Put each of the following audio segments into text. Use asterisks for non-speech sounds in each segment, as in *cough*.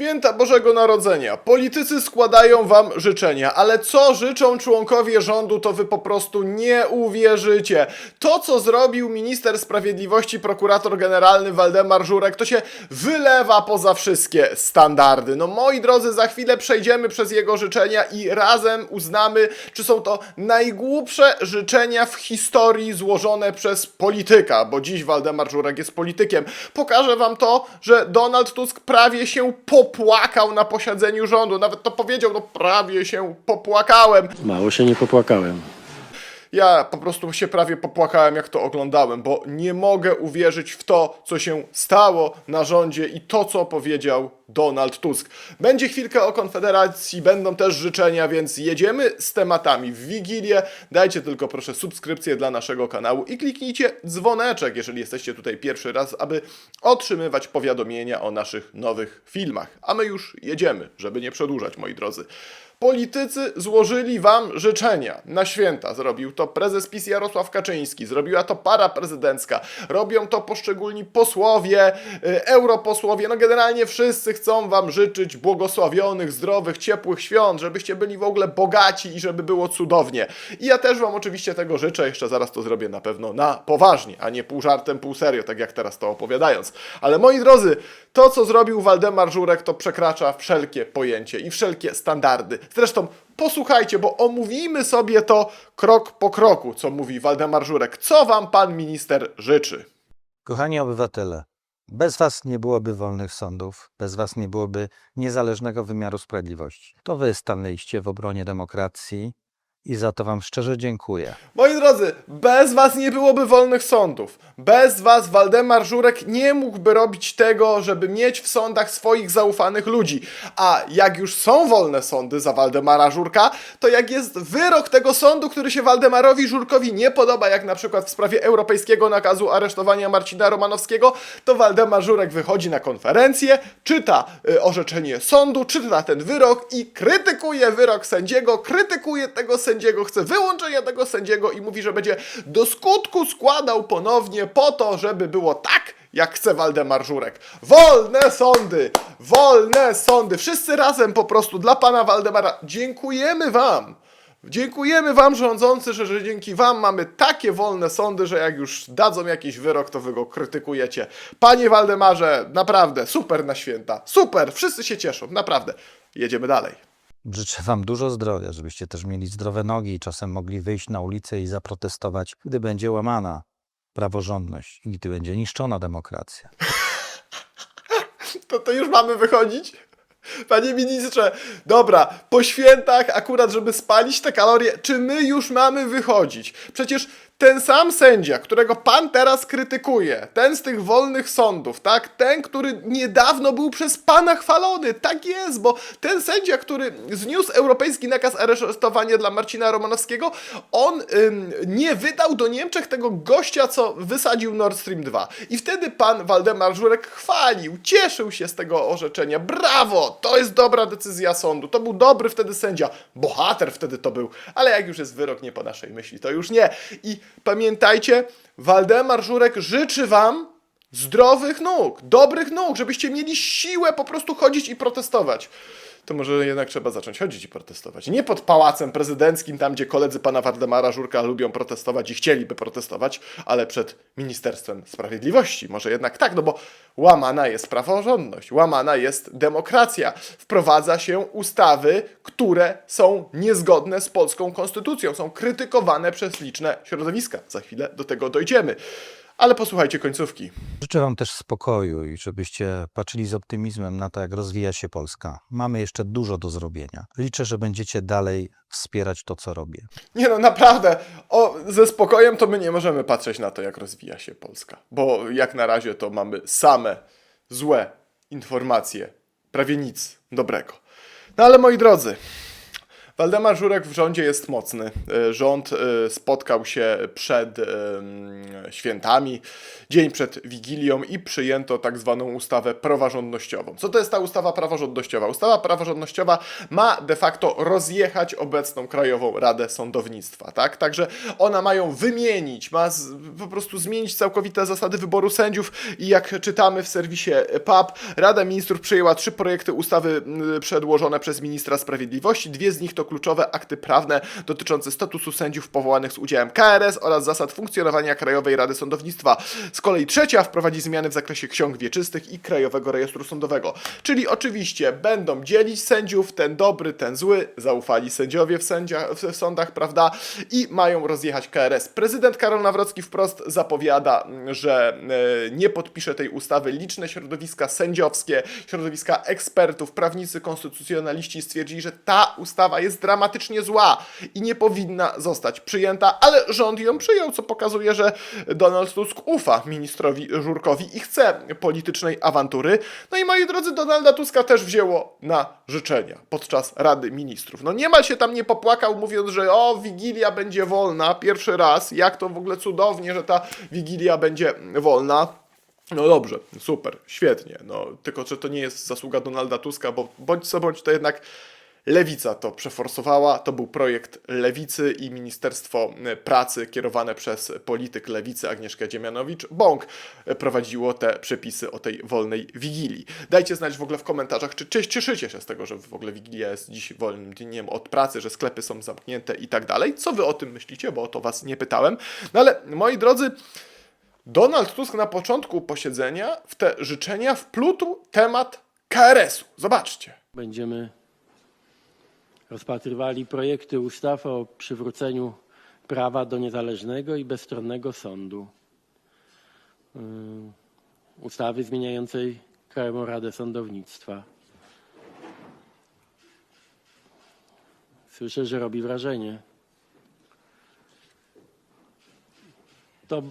Święta Bożego Narodzenia. Politycy składają wam życzenia, ale co życzą członkowie rządu, to wy po prostu nie uwierzycie. To, co zrobił minister sprawiedliwości, prokurator generalny Waldemar Żurek, to się wylewa poza wszystkie standardy. No moi drodzy, za chwilę przejdziemy przez jego życzenia i razem uznamy, czy są to najgłupsze życzenia w historii złożone przez polityka, bo dziś Waldemar Żurek jest politykiem. Pokażę wam to, że Donald Tusk prawie się popłakał na posiedzeniu rządu. Nawet to powiedział, no prawie się popłakałem. Mało się nie popłakałem. Ja po prostu się prawie popłakałem, jak to oglądałem, bo nie mogę uwierzyć w to, co się stało na rządzie i to, co powiedział Donald Tusk. Będzie chwilkę o Konfederacji, będą też życzenia, więc jedziemy z tematami w Wigilię. Dajcie tylko proszę subskrypcję dla naszego kanału i kliknijcie dzwoneczek, jeżeli jesteście tutaj pierwszy raz, aby otrzymywać powiadomienia o naszych nowych filmach. A my już jedziemy, żeby nie przedłużać, moi drodzy. Politycy złożyli wam życzenia na święta. Zrobił to prezes PiS Jarosław Kaczyński, zrobiła to para prezydencka, robią to poszczególni posłowie, y, europosłowie. No generalnie wszyscy chcą wam życzyć błogosławionych, zdrowych, ciepłych świąt, żebyście byli w ogóle bogaci i żeby było cudownie. I ja też wam oczywiście tego życzę, jeszcze zaraz to zrobię na pewno na poważnie, a nie pół żartem, pół serio, tak jak teraz to opowiadając. Ale moi drodzy, to co zrobił Waldemar Żurek to przekracza wszelkie pojęcie i wszelkie standardy. Zresztą posłuchajcie, bo omówimy sobie to krok po kroku, co mówi Waldemar Żurek. Co wam pan minister życzy? Kochani obywatele, bez was nie byłoby wolnych sądów, bez was nie byłoby niezależnego wymiaru sprawiedliwości. To wy stanęliście w obronie demokracji i za to wam szczerze dziękuję. Moi drodzy, bez was nie byłoby wolnych sądów. Bez was Waldemar Żurek nie mógłby robić tego, żeby mieć w sądach swoich zaufanych ludzi. A jak już są wolne sądy za Waldemara Żurka, to jak jest wyrok tego sądu, który się Waldemarowi Żurkowi nie podoba, jak na przykład w sprawie europejskiego nakazu aresztowania Marcina Romanowskiego, to Waldemar Żurek wychodzi na konferencję, czyta y, orzeczenie sądu, czyta ten wyrok i krytykuje wyrok sędziego, krytykuje tego sędziego, chce wyłączenia tego sędziego i mówi, że będzie do skutku składał ponownie po to, żeby było tak, jak chce Waldemar Żurek. Wolne sądy! Wolne sądy! Wszyscy razem po prostu dla pana Waldemara dziękujemy wam! Dziękujemy wam rządzący, że, że dzięki wam mamy takie wolne sądy, że jak już dadzą jakiś wyrok, to wy go krytykujecie. Panie Waldemarze, naprawdę, super na święta. Super, wszyscy się cieszą, naprawdę. Jedziemy dalej. Życzę wam dużo zdrowia, żebyście też mieli zdrowe nogi i czasem mogli wyjść na ulicę i zaprotestować, gdy będzie łamana praworządność i gdy będzie niszczona demokracja. *laughs* To, to już mamy wychodzić? Panie ministrze, dobra, po świętach akurat, żeby spalić te kalorie, czy my już mamy wychodzić? Przecież ten sam sędzia, którego pan teraz krytykuje, ten z tych wolnych sądów, tak? Ten, który niedawno był przez pana chwalony, tak jest, bo ten sędzia, który zniósł europejski nakaz aresztowania dla Marcina Romanowskiego, on ym, nie wydał do Niemczech tego gościa, co wysadził Nord Stream 2. I wtedy pan Waldemar Żurek chwalił, cieszył się z tego orzeczenia. Brawo, to jest dobra decyzja sądu. To był dobry wtedy sędzia. Bohater wtedy to był. Ale jak już jest wyrok nie po naszej myśli, to już nie. I pamiętajcie, Waldemar Żurek życzy wam zdrowych nóg, dobrych nóg, żebyście mieli siłę po prostu chodzić i protestować. To może jednak trzeba zacząć chodzić i protestować. Nie pod pałacem prezydenckim, tam gdzie koledzy pana Waldemara Żurka lubią protestować i chcieliby protestować, ale przed Ministerstwem Sprawiedliwości. Może jednak tak, no bo łamana jest praworządność, łamana jest demokracja. Wprowadza się ustawy, które są niezgodne z polską konstytucją, są krytykowane przez liczne środowiska. Za chwilę do tego dojdziemy. Ale posłuchajcie końcówki. Życzę wam też spokoju i żebyście patrzyli z optymizmem na to, jak rozwija się Polska. Mamy jeszcze dużo do zrobienia. Liczę, że będziecie dalej wspierać to, co robię. Nie no, naprawdę, o, ze spokojem to my nie możemy patrzeć na to, jak rozwija się Polska. Bo jak na razie to mamy same złe informacje, prawie nic dobrego. No ale moi drodzy, Waldemar Żurek w rządzie jest mocny. E, Rząd e, spotkał się przed świętami, dzień przed Wigilią i przyjęto tak zwaną ustawę praworządnościową. Co to jest ta ustawa praworządnościowa? Ustawa praworządnościowa ma de facto rozjechać obecną Krajową Radę Sądownictwa, tak? Także ona ma ją wymienić, ma z, po prostu zmienić całkowite zasady wyboru sędziów i jak czytamy w serwisie PAP, Rada Ministrów przyjęła trzy projekty ustawy przedłożone przez ministra sprawiedliwości. Dwie z nich to kluczowe akty prawne dotyczące statusu sędziów powołanych z udziałem KRS oraz zasad funkcjonowania Krajowej Rady Sądownictwa. Z kolei trzecia wprowadzi zmiany w zakresie ksiąg wieczystych i Krajowego Rejestru Sądowego. Czyli oczywiście będą dzielić sędziów, ten dobry, ten zły, zaufali sędziowie w, w sądach, prawda? I mają rozjechać KRS. Prezydent Karol Nawrocki wprost zapowiada, że e, nie podpisze tej ustawy. Liczne środowiska sędziowskie, środowiska ekspertów, prawnicy, konstytucjonaliści stwierdzili, że ta ustawa jest dramatycznie zła i nie powinna zostać przyjęta, ale rząd ją przyjął, co pokazuje, że Donald Tusk ufa ministrowi Żurkowi i chce politycznej awantury. No i moi drodzy, Donalda Tuska też wzięło na życzenia podczas Rady Ministrów. No niemal się tam nie popłakał, mówiąc, że o, Wigilia będzie wolna, pierwszy raz, jak to w ogóle cudownie, że ta Wigilia będzie wolna. No dobrze, super, świetnie. No, tylko, że to nie jest zasługa Donalda Tuska, bo bądź co bądź to jednak Lewica to przeforsowała. To był projekt Lewicy i Ministerstwo Pracy kierowane przez polityk Lewicy Agnieszkę Dziemianowicz-Bąk prowadziło te przepisy o tej wolnej Wigilii. Dajcie znać w ogóle w komentarzach, czy, czy cieszycie się z tego, że w ogóle Wigilia jest dziś wolnym dniem od pracy, że sklepy są zamknięte i tak dalej. Co wy o tym myślicie, bo o to was nie pytałem. No ale moi drodzy, Donald Tusk na początku posiedzenia w te życzenia wplótł temat KRS-u. Zobaczcie. Będziemy rozpatrywali projekty ustaw o przywróceniu prawa do niezależnego i bezstronnego sądu. Yy, Ustawy zmieniającej Krajową Radę Sądownictwa. Słyszę, że robi wrażenie. To,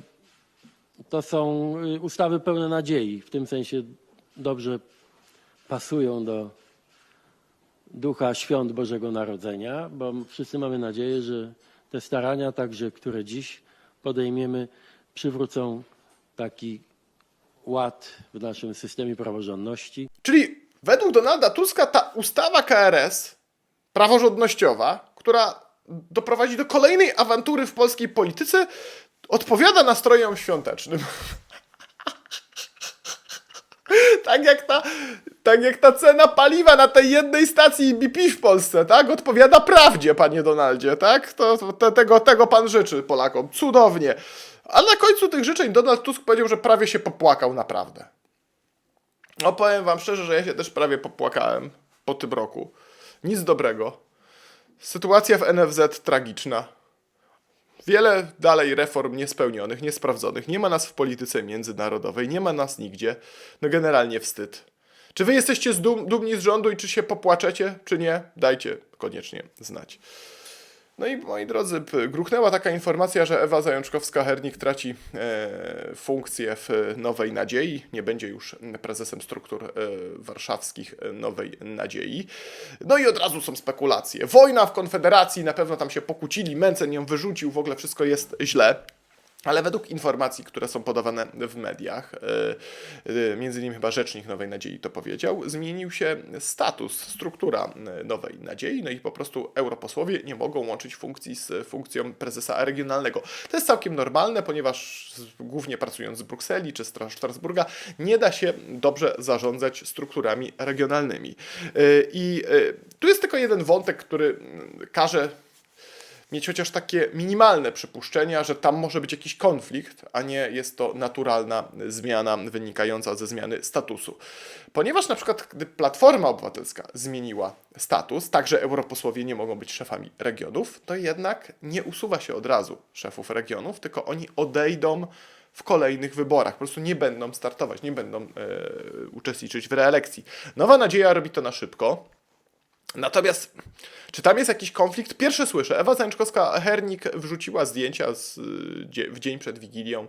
to są y, ustawy pełne nadziei, w tym sensie dobrze pasują do ducha świąt Bożego Narodzenia, bo wszyscy mamy nadzieję, że te starania, także które dziś podejmiemy, przywrócą taki ład w naszym systemie praworządności. Czyli według Donalda Tuska ta ustawa KRS praworządnościowa, która doprowadzi do kolejnej awantury w polskiej polityce, odpowiada nastrojom świątecznym. Tak, jak ta, tak jak ta cena paliwa na tej jednej stacji BP w Polsce, tak? Odpowiada prawdzie, panie Donaldzie, tak? To, to te, tego, tego pan życzy Polakom. Cudownie. A na końcu tych życzeń Donald Tusk powiedział, że prawie się popłakał naprawdę. No powiem wam szczerze, że ja się też prawie popłakałem po tym roku. Nic dobrego. Sytuacja w NFZ tragiczna. Wiele dalej reform niespełnionych, niesprawdzonych. Nie ma nas w polityce międzynarodowej, nie ma nas nigdzie. No generalnie wstyd. Czy wy jesteście zdum, dumni z rządu i czy się popłaczecie, czy nie? Dajcie koniecznie znać. No i moi drodzy, gruchnęła taka informacja, że Ewa Zajączkowska-Hernik traci e, funkcję w Nowej Nadziei. Nie będzie już prezesem struktur e, warszawskich e, Nowej Nadziei. No i od razu są spekulacje. Wojna w Konfederacji, na pewno tam się pokłócili, Mencen ją wyrzucił, w ogóle wszystko jest źle. Ale według informacji, które są podawane w mediach, yy, yy, między innymi chyba Rzecznik Nowej Nadziei to powiedział, zmienił się status, struktura yy, Nowej Nadziei, no i po prostu europosłowie nie mogą łączyć funkcji z funkcją prezesa regionalnego. To jest całkiem normalne, ponieważ głównie pracując z Brukseli czy Stra- Strasburga, nie da się dobrze zarządzać strukturami regionalnymi. I tu jest tylko jeden wątek, który mm, każe mieć chociaż takie minimalne przypuszczenia, że tam może być jakiś konflikt, a nie jest to naturalna zmiana wynikająca ze zmiany statusu. Ponieważ na przykład, gdy Platforma Obywatelska zmieniła status, tak że europosłowie nie mogą być szefami regionów, to jednak nie usuwa się od razu szefów regionów, tylko oni odejdą w kolejnych wyborach. Po prostu nie będą startować, nie będą e, uczestniczyć w reelekcji. Nowa Nadzieja robi to na szybko. Natomiast, czy tam jest jakiś konflikt? Pierwsze słyszę. Ewa Zajączkowska-Hernik wrzuciła zdjęcia z, w dzień przed Wigilią,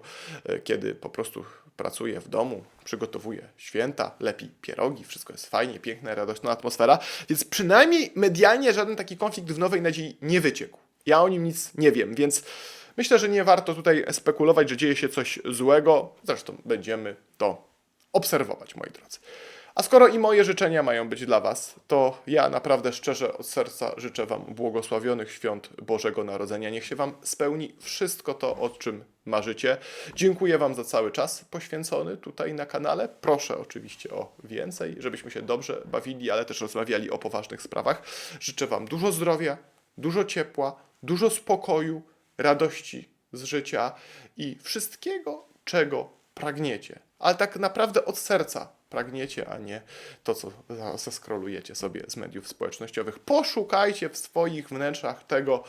y, kiedy po prostu pracuje w domu, przygotowuje święta, lepi pierogi, wszystko jest fajnie, piękna, radosna atmosfera. Więc przynajmniej medialnie żaden taki konflikt w Nowej Nadziei nie wyciekł. Ja o nim nic nie wiem, więc myślę, że nie warto tutaj spekulować, że dzieje się coś złego. Zresztą będziemy to obserwować, moi drodzy. A skoro i moje życzenia mają być dla Was, to ja naprawdę szczerze od serca życzę Wam błogosławionych świąt Bożego Narodzenia. Niech się Wam spełni wszystko to, o czym marzycie. Dziękuję Wam za cały czas poświęcony tutaj na kanale. Proszę oczywiście o więcej, żebyśmy się dobrze bawili, ale też rozmawiali o poważnych sprawach. Życzę Wam dużo zdrowia, dużo ciepła, dużo spokoju, radości z życia i wszystkiego, czego pragniecie. Ale tak naprawdę od serca pragniecie, a nie to, co zeskrolujecie sobie z mediów społecznościowych. Poszukajcie w swoich wnętrzach tego,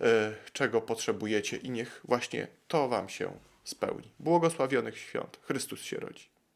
e, czego potrzebujecie i niech właśnie to Wam się spełni. Błogosławionych świąt. Chrystus się rodzi.